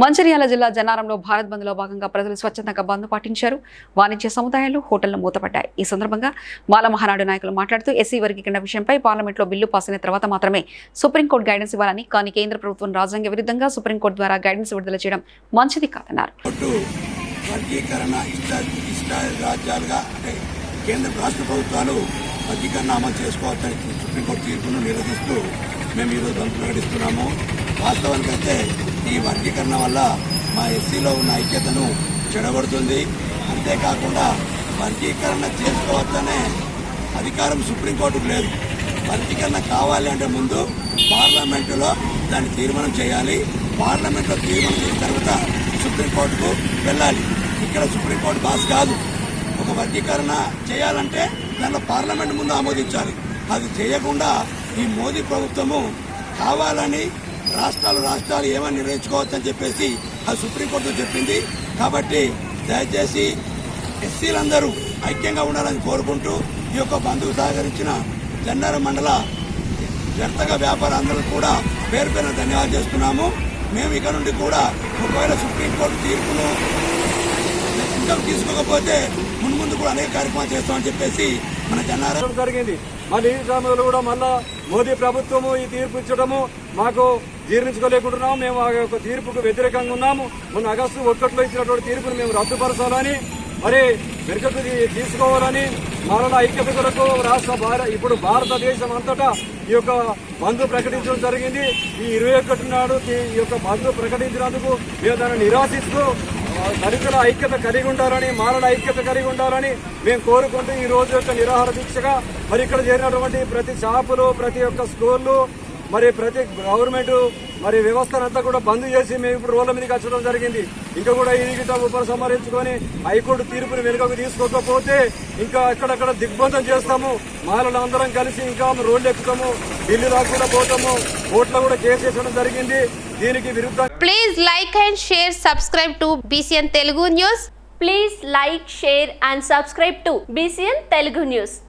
మంచిర్యాల జిల్లా జనారంలో భారత్ బంద్లో భాగంగా ప్రజలు స్వచ్ఛందంగా బంద్ పాటించారు. వాణిజ్య సముదాయాలు హోటళ్ళు మూతపడ్డాయి. ఈ సందర్భంగా మాల మహానాడు నాయకులు మాట్లాడుతూ ఎస్సీ వర్గీకరణ విషయంపై పార్లమెంట్లో బిల్లు పాస్ అయిన తర్వాత మాత్రమే సుప్రీంకోర్టు గైడెన్స్ ఇవ్వాలని కానీ కేంద్ర ప్రభుత్వం రాజ్యాంగ విరుద్ధంగా సుప్రీంకోర్టు ద్వారా గైడెన్స్ విడుదల చేయడం మంచిది కాదన్నారు. కేంద్ర రాష్ట్ర ప్రభుత్వాలు వర్గీకరణ అమలు చేసుకోవచ్చని సుప్రీంకోర్టు తీర్పును నిరోధిస్తూ మేము ఈరోజు బంద్ ప్రకటిస్తున్నాము. వాస్తవానికైతే ఈ వర్గీకరణ వల్ల మా ఎస్సీలో ఉన్న ఐక్యతను చెడగొడుతుంది. అంతేకాకుండా వర్గీకరణ చేసుకోవచ్చనే అధికారం సుప్రీంకోర్టుకు లేదు. వర్గీకరణ కావాలి అంటే ముందు పార్లమెంటులో దాన్ని తీర్మానం చేయాలి. పార్లమెంట్లో తీర్మానం చేసిన తర్వాత సుప్రీంకోర్టుకు వెళ్ళాలి. ఇక్కడ సుప్రీంకోర్టు బాస్ కాదు. ఒక వర్గీకరణ చేయాలంటే దానిలో పార్లమెంట్ ముందు ఆమోదించాలి. అది చేయకుండా ఈ మోదీ ప్రభుత్వము కావాలని రాష్ట్రాలు రాష్ట్రాలు ఏమని నిర్ణయించుకోవచ్చు అని చెప్పేసి అది సుప్రీంకోర్టు చెప్పింది. కాబట్టి దయచేసి ఎస్సీలందరూ ఐక్యంగా ఉండాలని కోరుకుంటూ ఈ యొక్క బంధువు సహకరించిన జన్నార మండల వ్యర్థక వ్యాపారులందరూ కూడా పేరు పేరున ధన్యవాదాలు చేస్తున్నాము. మేము ఇక్కడ నుండి కూడా ఒకవేళ సుప్రీంకోర్టు తీర్పును ఇంకా తీసుకోకపోతే ముందు ముందు కూడా అనేక కార్యక్రమాలు చేస్తామని చెప్పేసి మన జన్నార జరిగింది. మళ్ళీ ఈ కూడా మళ్ళా మోదీ ప్రభుత్వము ఈ తీర్పు ఇచ్చడము మాకు జీర్ణించుకోలేకుంటున్నాము. మేము ఆ యొక్క తీర్పుకు వ్యతిరేకంగా ఉన్నాము. మొన్న ఆగస్టు ఒకటిలో ఇచ్చినటువంటి తీర్పును మేము రద్దుపరచాలని మరి వెనుకకు తీసుకోవాలని మరణ ఐక్యత కొరకు రాష్ట్ర భార ఇప్పుడు భారతదేశం అంతటా ఈ యొక్క బంధు ప్రకటించడం జరిగింది. ఈ ఇరవై ఒకటి నాడు ఈ- ఈ యొక్క బంధు ప్రకటించినందుకు మేము దాన్ని నిరాశిస్తూ దళితుల ఐక్యత కలిగి ఉండాలని మానవ ఐక్యత కలిగి ఉండాలని మేము కోరుకుంటూ ఈ రోజు యొక్క నిరాహార దీక్షగా మరి ఇక్కడ చేరినటువంటి ప్రతి షాపులు ప్రతి ఒక్క స్కూళ్ళు మరి ప్రతి గవర్నమెంట్ మరి వ్యవస్థనంతా కూడా బంద్ చేసి మేము ఇప్పుడు రోడ్ల మీదకి వచ్చడం జరిగింది. ఇంకా కూడా ఈ గిట్ట ఉపసంహరించుకొని హైకోర్టు తీర్పుని వెనుకకు తీసుకోకపోతే ఇంకా అక్కడక్కడ దిగ్బంధం చేస్తాము. మాలలు అందరం కలిసి ఇంకా రోడ్లు ఎక్కుతాము ఢిల్లీ దాకా కూడా పోతాము కోర్టులో కూడా కేసు వేసడం జరిగింది. దీనికి విరుద్ధంగా please like and share subscribe to BCN Telugu news please like share and subscribe to BCN Telugu news